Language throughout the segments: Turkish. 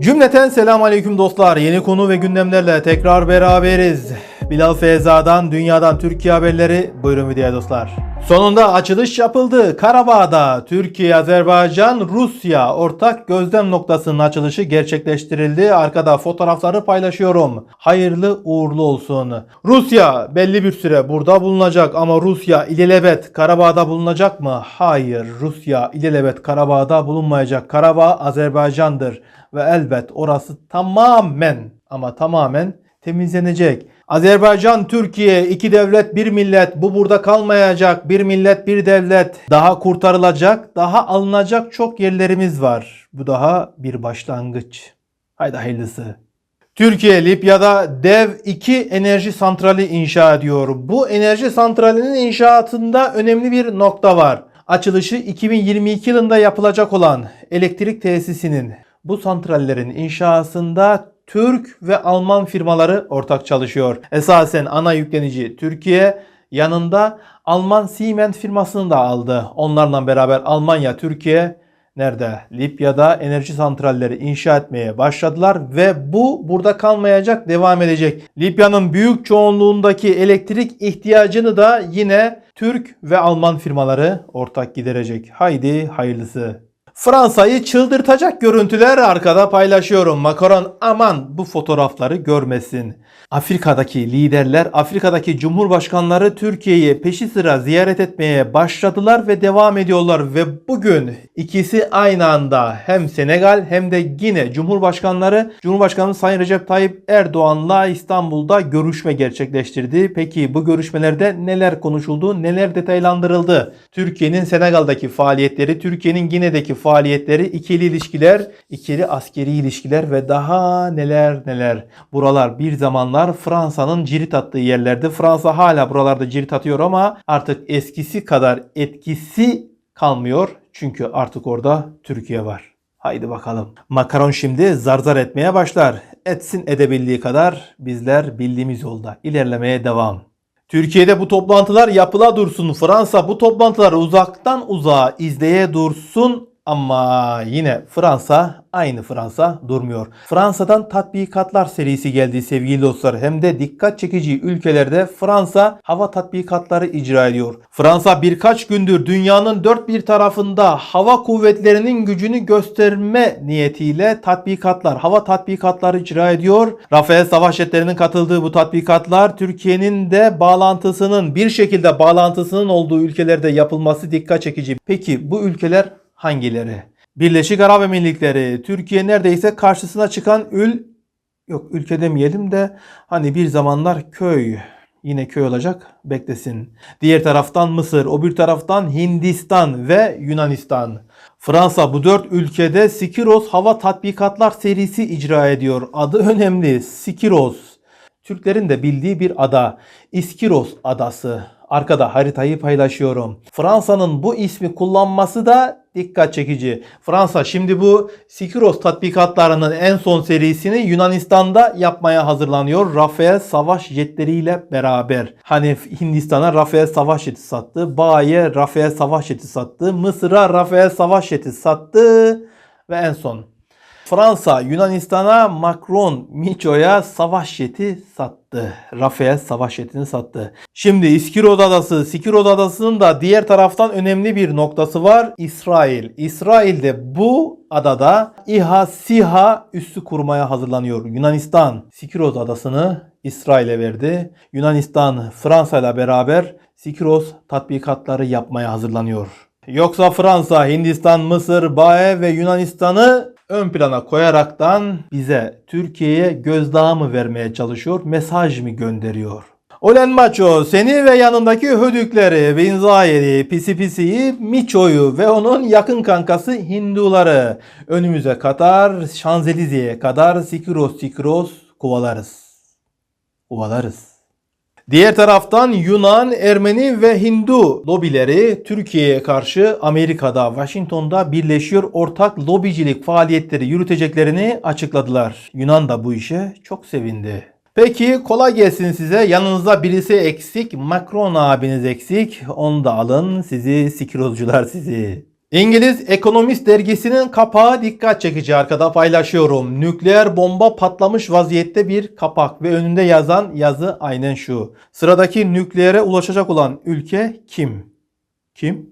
Cümleten selam aleyküm dostlar. Yeni konu ve gündemlerle tekrar beraberiz. Bilal Feyza'dan, dünyadan Türkiye haberleri. Buyurun videoya dostlar. Sonunda açılış yapıldı. Karabağ'da Türkiye, Azerbaycan, Rusya ortak gözlem noktasının açılışı gerçekleştirildi. Arkada fotoğrafları paylaşıyorum. Hayırlı uğurlu olsun. Rusya belli bir süre burada bulunacak ama Rusya ilelebet Karabağ'da bulunacak mı? Hayır. Rusya ilelebet Karabağ'da bulunmayacak. Karabağ Azerbaycan'dır ve elbet orası tamamen ama tamamen temizlenecek. Azerbaycan, Türkiye, iki devlet, bir millet. Bu burada kalmayacak. Bir millet, bir devlet. Daha kurtarılacak, daha alınacak çok yerlerimiz var. Bu daha bir başlangıç. Haydi hayırlısı. Türkiye Libya'da dev 2 enerji santrali inşa ediyor. Bu enerji santralinin inşaatında önemli bir nokta var. Açılışı 2022 yılında yapılacak olan elektrik tesisinin bu santrallerin inşasında Türk ve Alman firmaları ortak çalışıyor. Esasen ana yüklenici Türkiye, yanında Alman Siemens firmasını da aldı. Onlarla beraber Almanya, Türkiye nerede? Libya'da enerji santralleri inşa etmeye başladılar ve bu burada kalmayacak, devam edecek. Libya'nın büyük çoğunluğundaki elektrik ihtiyacını da yine Türk ve Alman firmaları ortak giderecek. Haydi hayırlısı. Fransa'yı çıldırtacak görüntüler arkada paylaşıyorum. Macron aman bu fotoğrafları görmesin. Afrika'daki liderler, Afrika'daki cumhurbaşkanları Türkiye'yi peşi sıra ziyaret etmeye başladılar ve devam ediyorlar. Ve bugün ikisi aynı anda hem Senegal hem de Gine Cumhurbaşkanları Cumhurbaşkanı Sayın Recep Tayyip Erdoğan'la İstanbul'da görüşme gerçekleştirdi. Peki bu görüşmelerde neler konuşuldu, neler detaylandırıldı? Türkiye'nin Senegal'daki faaliyetleri, Türkiye'nin Gine'deki faaliyetleri, ikili ilişkiler, ikili askeri ilişkiler ve daha neler neler. Buralar bir zamanlar Fransa'nın cirit attığı yerlerdi. Fransa hala buralarda cirit atıyor ama artık eskisi kadar etkisi kalmıyor. Çünkü artık orada Türkiye var. Haydi bakalım. Makaron şimdi zarzar etmeye başlar. Etsin edebildiği kadar bizler bildiğimiz yolda ilerlemeye devam. Türkiye'de bu toplantılar yapıla dursun. Fransa bu toplantıları uzaktan uzağa izleye dursun. Ama yine Fransa aynı Fransa durmuyor. Fransa'dan tatbikatlar serisi geldi sevgili dostlar. Hem de dikkat çekici ülkelerde Fransa hava tatbikatları icra ediyor. Fransa birkaç gündür dünyanın dört bir tarafında hava kuvvetlerinin gücünü gösterme niyetiyle tatbikatlar, hava tatbikatları icra ediyor. Rafael savaş jetlerinin katıldığı bu tatbikatlar Türkiye'nin de bağlantısının bir şekilde bağlantısının olduğu ülkelerde yapılması dikkat çekici. Peki bu ülkeler hangileri? Birleşik Arap Emirlikleri, Türkiye neredeyse karşısına çıkan ül yok ülke demeyelim de hani bir zamanlar köy yine köy olacak beklesin. Diğer taraftan Mısır, o bir taraftan Hindistan ve Yunanistan. Fransa bu dört ülkede Sikiros hava tatbikatlar serisi icra ediyor. Adı önemli Sikiros. Türklerin de bildiği bir ada. İskiros adası. Arkada haritayı paylaşıyorum. Fransa'nın bu ismi kullanması da dikkat çekici. Fransa şimdi bu Sikiros tatbikatlarının en son serisini Yunanistan'da yapmaya hazırlanıyor. Rafael savaş jetleriyle beraber. Hani Hindistan'a Rafael savaş jeti sattı. Baye Rafael savaş jeti sattı. Mısır'a Rafael savaş jeti sattı. Ve en son Fransa Yunanistan'a Macron Miço'ya savaş jeti sattı. Rafael savaş jetini sattı. Şimdi İskiros Adası, Sikiros Adası'nın da diğer taraftan önemli bir noktası var. İsrail. İsrail de bu adada İHA SİHA üssü kurmaya hazırlanıyor. Yunanistan Sikiros Adası'nı İsrail'e verdi. Yunanistan Fransa ile beraber Sikiros tatbikatları yapmaya hazırlanıyor. Yoksa Fransa, Hindistan, Mısır, Bae ve Yunanistan'ı ön plana koyaraktan bize Türkiye'ye gözdağı mı vermeye çalışıyor, mesaj mı gönderiyor? Olen Maço seni ve yanındaki hödükleri, Binzayeri, Pisi Pisi'yi, ve onun yakın kankası Hinduları önümüze katar, Şanzelize'ye kadar Sikiros Sikiros kovalarız. Kovalarız. Diğer taraftan Yunan, Ermeni ve Hindu lobileri Türkiye'ye karşı Amerika'da, Washington'da birleşiyor ortak lobicilik faaliyetleri yürüteceklerini açıkladılar. Yunan da bu işe çok sevindi. Peki kolay gelsin size. Yanınızda birisi eksik. Macron abiniz eksik. Onu da alın. Sizi sikirozcular sizi. İngiliz Economist dergisinin kapağı dikkat çekici arkada paylaşıyorum. Nükleer bomba patlamış vaziyette bir kapak ve önünde yazan yazı aynen şu. Sıradaki nükleere ulaşacak olan ülke kim? Kim?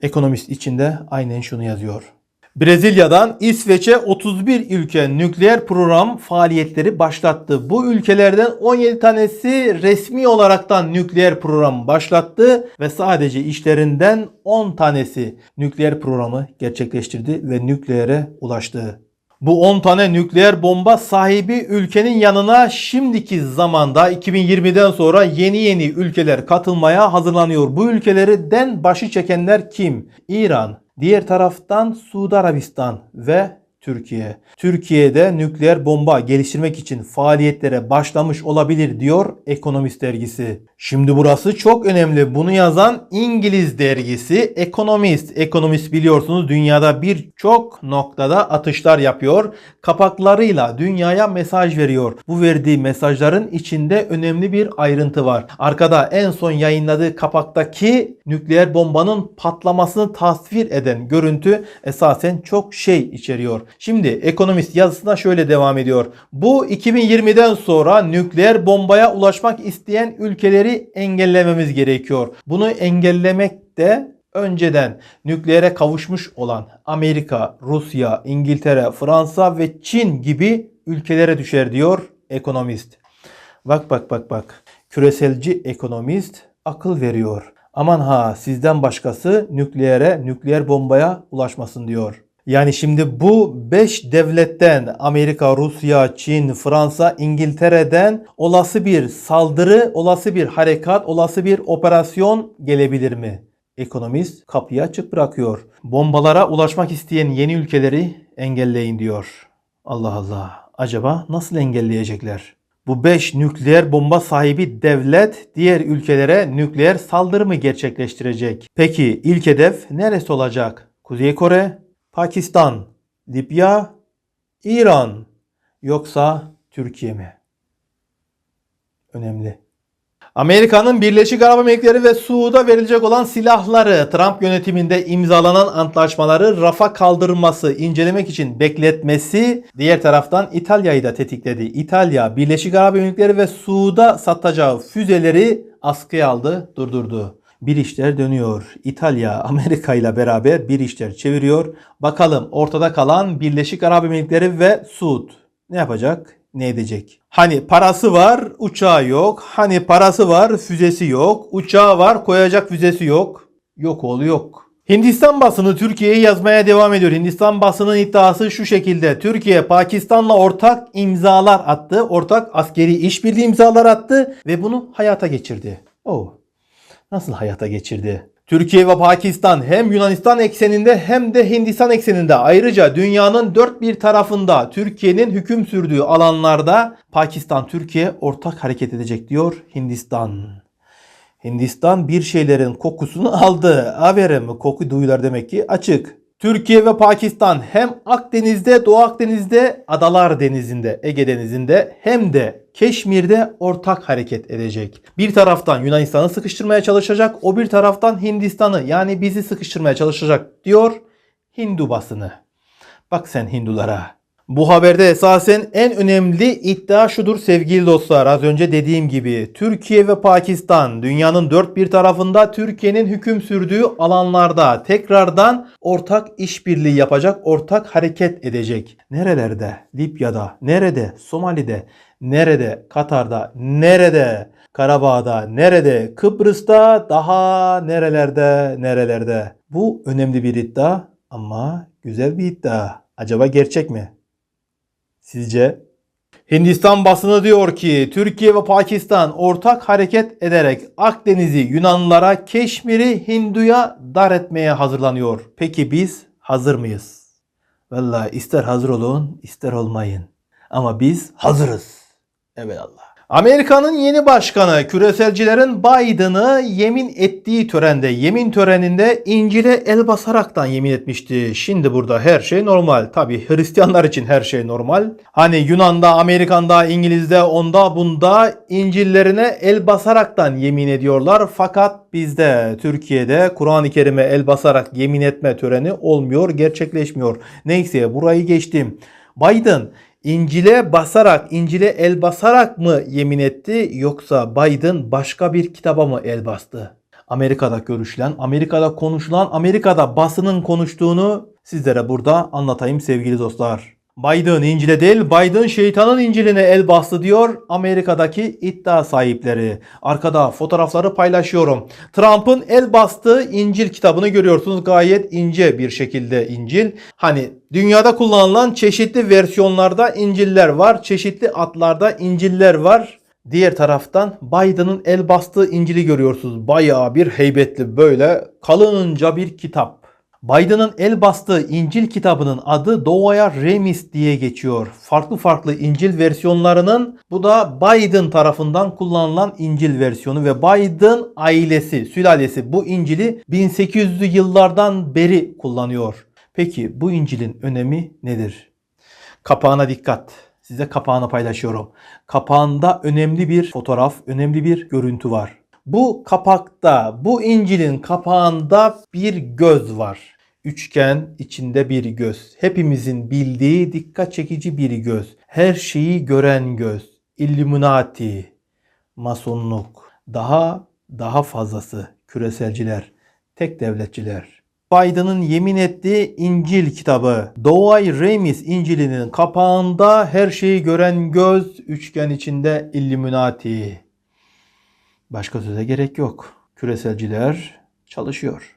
Ekonomist içinde aynen şunu yazıyor. Brezilya'dan İsveç'e 31 ülke nükleer program faaliyetleri başlattı. Bu ülkelerden 17 tanesi resmi olaraktan nükleer program başlattı ve sadece işlerinden 10 tanesi nükleer programı gerçekleştirdi ve nükleere ulaştı. Bu 10 tane nükleer bomba sahibi ülkenin yanına şimdiki zamanda 2020'den sonra yeni yeni ülkeler katılmaya hazırlanıyor. Bu ülkelerden başı çekenler kim? İran, diğer taraftan Suudi Arabistan ve Türkiye. Türkiye'de nükleer bomba geliştirmek için faaliyetlere başlamış olabilir diyor Ekonomist dergisi. Şimdi burası çok önemli. Bunu yazan İngiliz dergisi Economist. Economist biliyorsunuz dünyada birçok noktada atışlar yapıyor. Kapaklarıyla dünyaya mesaj veriyor. Bu verdiği mesajların içinde önemli bir ayrıntı var. Arkada en son yayınladığı kapaktaki nükleer bombanın patlamasını tasvir eden görüntü esasen çok şey içeriyor. Şimdi ekonomist yazısına şöyle devam ediyor. Bu 2020'den sonra nükleer bombaya ulaşmak isteyen ülkeleri engellememiz gerekiyor. Bunu engellemek de önceden nükleere kavuşmuş olan Amerika, Rusya, İngiltere, Fransa ve Çin gibi ülkelere düşer diyor ekonomist. Bak bak bak bak. Küreselci ekonomist akıl veriyor. Aman ha sizden başkası nükleere, nükleer bombaya ulaşmasın diyor. Yani şimdi bu 5 devletten Amerika, Rusya, Çin, Fransa, İngiltere'den olası bir saldırı, olası bir harekat, olası bir operasyon gelebilir mi? Ekonomist kapıyı açık bırakıyor. Bombalara ulaşmak isteyen yeni ülkeleri engelleyin diyor. Allah Allah. Acaba nasıl engelleyecekler? Bu 5 nükleer bomba sahibi devlet diğer ülkelere nükleer saldırı mı gerçekleştirecek? Peki ilk hedef neresi olacak? Kuzey Kore, Pakistan, Libya, İran yoksa Türkiye mi? Önemli. Amerika'nın Birleşik Arap Emirlikleri ve Suud'a verilecek olan silahları Trump yönetiminde imzalanan antlaşmaları rafa kaldırması, incelemek için bekletmesi diğer taraftan İtalya'yı da tetikledi. İtalya, Birleşik Arap Emirlikleri ve Suud'a satacağı füzeleri askıya aldı, durdurdu. Bir işler dönüyor. İtalya Amerika ile beraber bir işler çeviriyor. Bakalım ortada kalan Birleşik Arap Emirlikleri ve Suud ne yapacak? Ne edecek? Hani parası var, uçağı yok. Hani parası var, füzesi yok. Uçağı var, koyacak füzesi yok. Yok oğlu yok. Hindistan basını Türkiye'yi yazmaya devam ediyor. Hindistan basının iddiası şu şekilde. Türkiye Pakistan'la ortak imzalar attı. Ortak askeri işbirliği imzalar attı ve bunu hayata geçirdi. Oh nasıl hayata geçirdi? Türkiye ve Pakistan hem Yunanistan ekseninde hem de Hindistan ekseninde ayrıca dünyanın dört bir tarafında Türkiye'nin hüküm sürdüğü alanlarda Pakistan Türkiye ortak hareket edecek diyor Hindistan. Hindistan bir şeylerin kokusunu aldı. Aferin koku duyular demek ki açık. Türkiye ve Pakistan hem Akdeniz'de, Doğu Akdeniz'de, Adalar Denizi'nde, Ege Denizi'nde hem de Keşmir'de ortak hareket edecek. Bir taraftan Yunanistan'ı sıkıştırmaya çalışacak, o bir taraftan Hindistan'ı yani bizi sıkıştırmaya çalışacak diyor Hindu basını. Bak sen Hindulara. Bu haberde esasen en önemli iddia şudur sevgili dostlar. Az önce dediğim gibi Türkiye ve Pakistan dünyanın dört bir tarafında Türkiye'nin hüküm sürdüğü alanlarda tekrardan ortak işbirliği yapacak, ortak hareket edecek. Nerelerde? Libya'da, nerede? Somali'de, nerede? Katar'da, nerede? Karabağ'da, nerede? Kıbrıs'ta, daha nerelerde, nerelerde? Bu önemli bir iddia ama güzel bir iddia. Acaba gerçek mi? Sizce? Hindistan basını diyor ki Türkiye ve Pakistan ortak hareket ederek Akdeniz'i Yunanlılara, Keşmir'i Hindu'ya dar etmeye hazırlanıyor. Peki biz hazır mıyız? Vallahi ister hazır olun ister olmayın. Ama biz hazırız. Evet Allah. Amerika'nın yeni başkanı küreselcilerin Biden'ı yemin ettiği törende, yemin töreninde İncil'e el basaraktan yemin etmişti. Şimdi burada her şey normal. Tabi Hristiyanlar için her şey normal. Hani Yunan'da, Amerikan'da, İngiliz'de, onda bunda İncil'lerine el basaraktan yemin ediyorlar. Fakat bizde Türkiye'de Kur'an-ı Kerim'e el basarak yemin etme töreni olmuyor, gerçekleşmiyor. Neyse burayı geçtim. Biden İncil'e basarak, İncil'e el basarak mı yemin etti yoksa Biden başka bir kitaba mı el bastı? Amerika'da görüşülen, Amerika'da konuşulan, Amerika'da basının konuştuğunu sizlere burada anlatayım sevgili dostlar. Biden İncil'e değil, Biden şeytanın İncil'ine el bastı diyor Amerika'daki iddia sahipleri. Arkada fotoğrafları paylaşıyorum. Trump'ın el bastığı İncil kitabını görüyorsunuz. Gayet ince bir şekilde İncil. Hani dünyada kullanılan çeşitli versiyonlarda İncil'ler var. Çeşitli adlarda İncil'ler var. Diğer taraftan Biden'ın el bastığı İncil'i görüyorsunuz. Bayağı bir heybetli böyle kalınca bir kitap. Biden'ın el bastığı İncil kitabının adı Doğaya Remis diye geçiyor. Farklı farklı İncil versiyonlarının bu da Biden tarafından kullanılan İncil versiyonu ve Biden ailesi, sülalesi bu İncil'i 1800'lü yıllardan beri kullanıyor. Peki bu İncil'in önemi nedir? Kapağına dikkat. Size kapağını paylaşıyorum. Kapağında önemli bir fotoğraf, önemli bir görüntü var. Bu kapakta, bu İncil'in kapağında bir göz var. Üçgen içinde bir göz. Hepimizin bildiği dikkat çekici bir göz. Her şeyi gören göz. Illuminati, masonluk. Daha daha fazlası küreselciler, tek devletçiler. Biden'ın yemin ettiği İncil kitabı. Doğay Remis İncil'inin kapağında her şeyi gören göz, üçgen içinde Illuminati. Başka söze gerek yok. Küreselciler çalışıyor.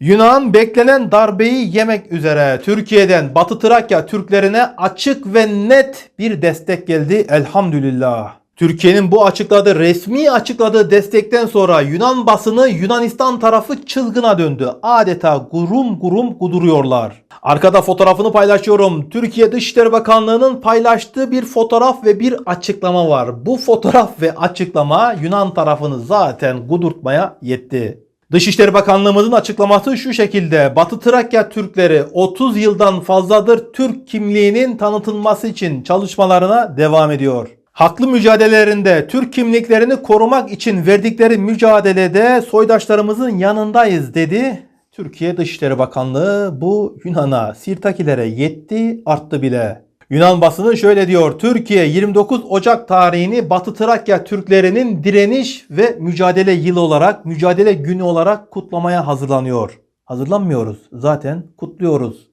Yunan beklenen darbeyi yemek üzere Türkiye'den Batı Trakya Türklerine açık ve net bir destek geldi elhamdülillah. Türkiye'nin bu açıkladığı resmi açıkladığı destekten sonra Yunan basını Yunanistan tarafı çılgına döndü. Adeta gurum gurum guduruyorlar. Arkada fotoğrafını paylaşıyorum. Türkiye Dışişleri Bakanlığı'nın paylaştığı bir fotoğraf ve bir açıklama var. Bu fotoğraf ve açıklama Yunan tarafını zaten gudurtmaya yetti. Dışişleri Bakanlığımızın açıklaması şu şekilde. Batı Trakya Türkleri 30 yıldan fazladır Türk kimliğinin tanıtılması için çalışmalarına devam ediyor. Haklı mücadelelerinde Türk kimliklerini korumak için verdikleri mücadelede soydaşlarımızın yanındayız dedi. Türkiye Dışişleri Bakanlığı bu Yunan'a, Sirtakilere yetti, arttı bile. Yunan basını şöyle diyor. Türkiye 29 Ocak tarihini Batı Trakya Türklerinin direniş ve mücadele yılı olarak, mücadele günü olarak kutlamaya hazırlanıyor. Hazırlanmıyoruz. Zaten kutluyoruz.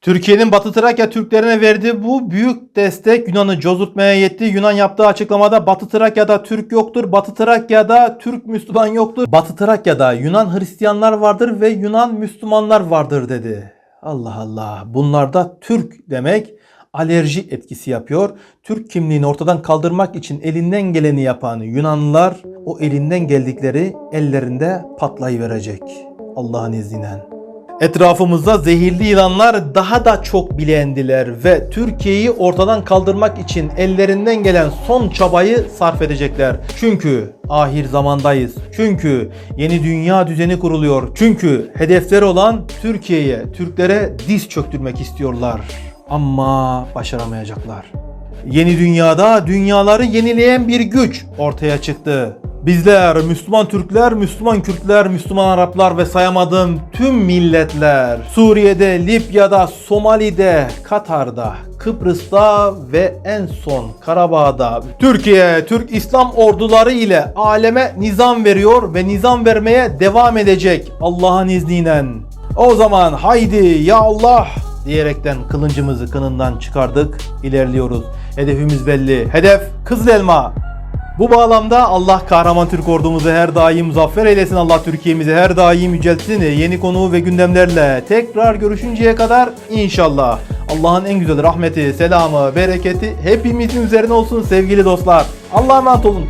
Türkiye'nin Batı Trakya Türklerine verdiği bu büyük destek Yunan'ı cozurtmaya yetti. Yunan yaptığı açıklamada Batı Trakya'da Türk yoktur. Batı Trakya'da Türk Müslüman yoktur. Batı Trakya'da Yunan Hristiyanlar vardır ve Yunan Müslümanlar vardır dedi. Allah Allah. Bunlarda Türk demek alerji etkisi yapıyor. Türk kimliğini ortadan kaldırmak için elinden geleni yapan Yunanlılar o elinden geldikleri ellerinde patlayıverecek. Allah'ın izniyle. Etrafımızda zehirli yılanlar daha da çok bilendiler ve Türkiye'yi ortadan kaldırmak için ellerinden gelen son çabayı sarf edecekler. Çünkü ahir zamandayız. Çünkü yeni dünya düzeni kuruluyor. Çünkü hedefleri olan Türkiye'ye, Türklere diz çöktürmek istiyorlar. Ama başaramayacaklar. Yeni dünyada dünyaları yenileyen bir güç ortaya çıktı. Bizler Müslüman Türkler, Müslüman Kürtler, Müslüman Araplar ve sayamadığım tüm milletler Suriye'de, Libya'da, Somali'de, Katar'da, Kıbrıs'ta ve en son Karabağ'da Türkiye, Türk İslam orduları ile aleme nizam veriyor ve nizam vermeye devam edecek Allah'ın izniyle. O zaman haydi ya Allah diyerekten kılıncımızı kınından çıkardık, ilerliyoruz. Hedefimiz belli. Hedef Kızıl Elma. Bu bağlamda Allah kahraman Türk ordumuzu her daim muzaffer eylesin. Allah Türkiye'mizi her daim yüceltsin. Yeni konu ve gündemlerle tekrar görüşünceye kadar inşallah. Allah'ın en güzel rahmeti, selamı, bereketi hepimizin üzerine olsun sevgili dostlar. Allah'a emanet olun.